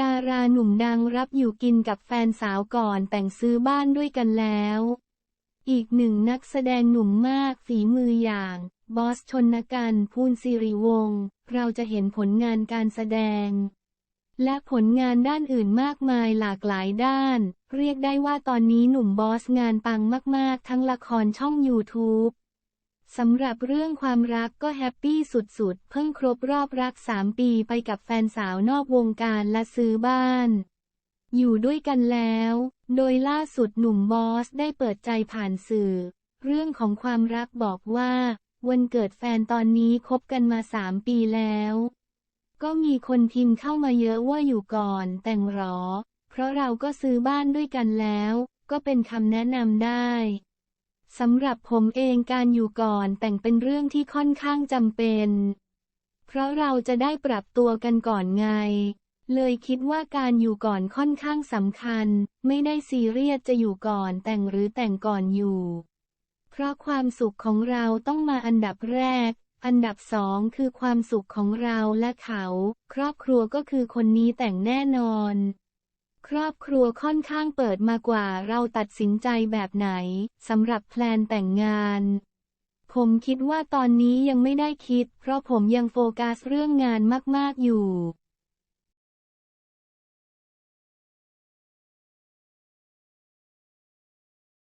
ดาราหนุ่มดังรับอยู่กินกับแฟนสาวก่อนแต่งซื้อบ้านด้วยกันแล้ว อีกหนึ่งนักแสดงหนุ่มมากฝีมืออย่าง บอสชนกันพูนสิริวงศ์เราจะเห็นผลงานการแสดง และผลงานด้านอื่นมากมายหลากหลายด้าน เรียกได้ว่าตอนนี้หนุ่มบอสงานปังมาก ๆ ทั้งละครช่อง YouTube สำหรับเรื่องความรักก็แฮปปี้สุดๆ เพิ่งครบรอบรัก 3 ปีไปกับแฟนสาวนอกวงการและซื้อบ้าน อยู่ด้วยกันแล้ว โดยล่าสุดหนุ่มบอสได้เปิดใจผ่านสื่อ เรื่องของความรักบอกว่า วันเกิดแฟนตอนนี้คบกันมา 3 ปีแล้ว ก็มีคนพิมพ์เข้ามาเยอะว่าอยู่ก่อนแต่งหรอ เพราะเราก็ซื้อบ้านด้วยกันแล้ว ก็เป็นคำแนะนำได้ สำหรับผมเองการอยู่ก่อนแต่งเป็นเรื่องที่ค่อนข้างจำเป็น เพราะเราจะได้ปรับตัวกันก่อนไง เลยคิดว่าการอยู่ก่อนค่อนข้างสำคัญ ไม่ได้ซีเรียสจะอยู่ก่อนแต่งหรือแต่งก่อนอยู่ เพราะความสุขของเราต้องมาอันดับแรก อันดับสองคือความสุขของเราและเขา ครอบครัวก็คือคนนี้แต่งแน่นอน ครอบครัวค่อนข้างเปิดมากว่าเราตัดสินใจแบบไหนสำหรับแพลนแต่งงาน ผมคิดว่าตอนนี้ยังไม่ได้คิด เพราะผมยังโฟกัสเรื่องงานมาก ๆ อยู่